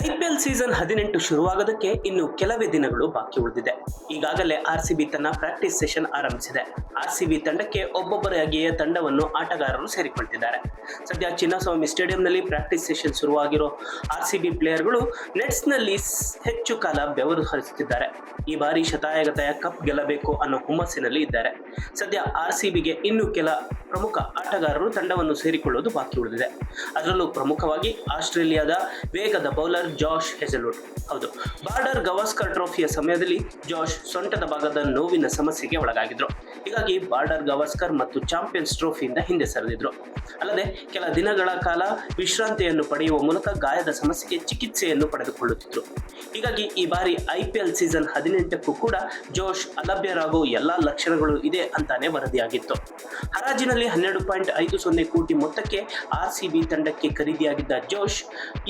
Season ಹದಿನೆಂಟು ಶುರುವಾಗೋದಕ್ಕೆ ಇನ್ನು ಕೆಲವೇ ದಿನಗಳು ಬಾಕಿ ಉಳಿದಿದೆ. ಈಗಾಗಲೇ ಆರ್ಸಿಬಿ ತನ್ನ ಪ್ರಾಕ್ಟೀಸ್ ಸೆಷನ್ ಆರಂಭಿಸಿದೆ. ಆರ್ಸಿಬಿ ತಂಡಕ್ಕೆ ಒಬ್ಬೊಬ್ಬರಾಗಿಯೇ ತಂಡವನ್ನು ಆಟಗಾರರು ಸೇರಿಕೊಳ್ತಿದ್ದಾರೆ. ಸದ್ಯ ಚಿನ್ನಸ್ವಾಮಿ ಸ್ಟೇಡಿಯಂನಲ್ಲಿ ಪ್ರಾಕ್ಟೀಸ್ ಸೆಷನ್ ಶುರುವಾಗಿರೋ ಆರ್ಸಿಬಿ ಪ್ಲೇಯರ್ಗಳು ನೆಟ್ಸ್ನಲ್ಲಿ ಹೆಚ್ಚು ಕಾಲ ಬೆವರು ಹರಿಸುತ್ತಿದ್ದಾರೆ. ಈ ಬಾರಿ ಶತಾಯಗತಾಯ ಕಪ್ ಗೆಲ್ಲಬೇಕು ಅನ್ನೋ ಹುಮ್ಮಸ್ಸಿನಲ್ಲಿ ಇದ್ದಾರೆ. ಸದ್ಯ ಆರ್ಸಿಬಿಗೆ ಇನ್ನು ಕೆಲ ಪ್ರಮುಖ ಆಟಗಾರರು ತಂಡವನ್ನು ಸೇರಿಕೊಳ್ಳುವುದು ಬಾಕಿ ಉಳಿದಿದೆ. ಅದರಲ್ಲೂ ಪ್ರಮುಖವಾಗಿ ಆಸ್ಟ್ರೇಲಿಯಾದ ವೇಗದ ಬೌಲರ್ ಜಾಶ್ ಹೆಜಲ್ವುಡ್ ಹೌದು. ಬಾರ್ಡರ್ ಗವಾಸ್ಕರ್ ಟ್ರೋಫಿಯ ಸಮಯದಲ್ಲಿ ಜಾಶ್ ಸೊಂಟದ ಭಾಗದ ನೋವಿನ ಸಮಸ್ಯೆಗೆ ಒಳಗಾಗಿದ್ರು. ಹೀಗಾಗಿ ಬಾರ್ಡರ್ ಗವಾಸ್ಕರ್ ಮತ್ತು ಚಾಂಪಿಯನ್ಸ್ ಟ್ರೋಫಿಯಿಂದ ಹಿಂದೆ ಸರಿದಿದ್ರು. ಅಲ್ಲದೆ ಕೆಲ ದಿನಗಳ ಕಾಲ ವಿಶ್ರಾಂತಿಯನ್ನು ಪಡೆಯುವ ಮೂಲಕ ಗಾಯದ ಸಮಸ್ಯೆಗೆ ಚಿಕಿತ್ಸೆಯನ್ನು ಪಡೆದುಕೊಳ್ಳುತ್ತಿದ್ರು. ಹೀಗಾಗಿ ಈ ಬಾರಿ ಐ ಪಿ ಎಲ್ ಸೀಸನ್ ಹದಿನೆಂಟಕ್ಕೂ ಕೂಡ ಜೋಶ್ ಅಲಭ್ಯರಾಗುವ ಎಲ್ಲಾ ಲಕ್ಷಣಗಳು ಇದೆ ಅಂತಾನೆ ವರದಿಯಾಗಿತ್ತು. ಹರಾಜಿನಲ್ಲಿ ಹನ್ನೆರಡು ಪಾಯಿಂಟ್ ಐದು ಸೊನ್ನೆ ಕೋಟಿ ಮೊತ್ತಕ್ಕೆ ಆರ್ ಸಿ ಬಿ ತಂಡಕ್ಕೆ ಖರೀದಿಯಾಗಿದ್ದ ಜೋಶ್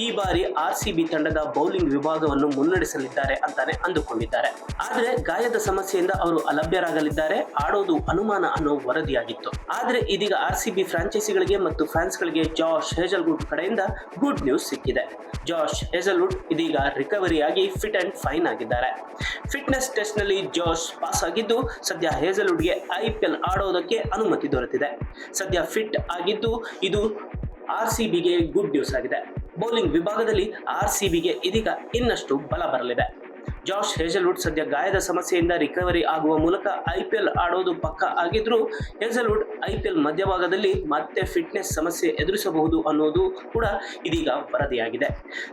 ಈ ಬಾರಿ ಆರ್ ಸಿ ಬಿ ತಂಡದ ಬೌಲಿಂಗ್ ವಿಭಾಗವನ್ನು ಮುನ್ನಡೆಸಲಿದ್ದಾರೆ ಅಂತಾನೆ ಅಂದುಕೊಂಡಿದ್ದಾರೆ ಆದರೆ ಗಾಯದ ಸಮಸ್ಯೆಯಿಂದ ಅವರು ಅಲಭ್ಯರಾಗಲಿದ್ದಾರೆ. ಆಡೋದು ಅನುಮಾನ ಅನ್ನೋ ವರದಿಯಾಗಿತ್ತು. ಆದರೆ ಇದೀಗ ಆರ್ ಸಿ ಬಿ ಫ್ರಾಂಚೈಸಿಗಳಿಗೆ ಮತ್ತು ಫ್ಯಾನ್ಸ್ಗಳಿಗೆ ಜಾಶ್ ಹೇಜಲ್ವುಡ್ ಕಡೆಯಿಂದ ಗುಡ್ ನ್ಯೂಸ್ ಸಿಕ್ಕಿದೆ. ಜಾಶ್ ಹೇಜಲ್ವುಡ್ ಇದೀಗ ರಿಕವರಿಯಾಗಿ ಫಿಟ್ ಅಂಡ್ ಫೈನ್ ಆಗಿದ್ದಾರೆ. ಫಿಟ್ನೆಸ್ ಟೆಸ್ಟ್ನಲ್ಲಿ ಜಾಶ್ ಪಾಸ್ ಆಗಿದ್ದು ಸದ್ಯ ಹೇಜಲ್ವುಡ್ಗೆ ಐ ಪಿ ಎಲ್ ಆಡೋದಕ್ಕೆ ಅನುಮತಿ ದೊರೆತಿದೆ. ಸದ್ಯ ಫಿಟ್ ಆಗಿದ್ದು, ಇದು ಆರ್ ಸಿ ಬಿಗೆ ಗುಡ್ ನ್ಯೂಸ್ ಆಗಿದೆ. ಬೌಲಿಂಗ್ ವಿಭಾಗದಲ್ಲಿ ಆರ್ ಸಿ ಬಿಗೆ ಇದೀಗ ಇನ್ನಷ್ಟು ಬಲ ಬರಲಿದೆ. ಜಾಶ್ ಹೆಜಲ್ವುಡ್ ಸದ್ಯ ಗಾಯದ ಸಮಸ್ಯೆಯಿಂದ ರಿಕವರಿ ಆಗುವ ಮೂಲಕ ಐಪಿಎಲ್ ಆಡೋದು ಪಕ್ಕ ಆಗಿದ್ರೂ ಹೆಜಲ್ವುಡ್ ಐಪಿಎಲ್ ಮಧ್ಯಭಾಗದಲ್ಲಿ ಮತ್ತೆ ಫಿಟ್ನೆಸ್ ಸಮಸ್ಯೆ ಎದುರಿಸಬಹುದು ಅನ್ನೋದು ಕೂಡ ಇದೀಗ ವರದಿಯಾಗಿದೆ.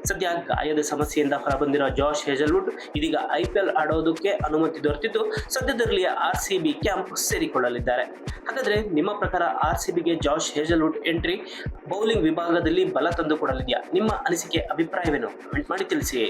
ಸದ್ಯ ಗಾಯದ ಸಮಸ್ಯೆಯಿಂದ ಹೊರಬಂದಿರೋ ಜಾಶ್ ಹೆಜಲ್ವುಡ್ ಇದೀಗ ಐಪಿಎಲ್ ಆಡೋದಕ್ಕೆ ಅನುಮತಿ ದೊರೆತಿದ್ದು ಸದ್ಯದರಲ್ಲಿ ಆರ್ ಸಿ ಬಿ ಕ್ಯಾಂಪ್ ಸೇರಿಕೊಳ್ಳಲಿದ್ದಾರೆ. ಹಾಗಾದ್ರೆ ನಿಮ್ಮ ಪ್ರಕಾರ ಆರ್ ಸಿ ಬಿಗೆ ಜಾಶ್ ಹೇಜಲ್ವುಡ್ ಎಂಟ್ರಿ ಬೌಲಿಂಗ್ ವಿಭಾಗದಲ್ಲಿ ಬಲ ತಂದುಕೊಡಲಿದೆಯಾ ನಿಮ್ಮ ಅನಿಸಿಕೆ, ಅಭಿಪ್ರಾಯವೇನು? ಕಮೆಂಟ್ ಮಾಡಿ ತಿಳಿಸಿ.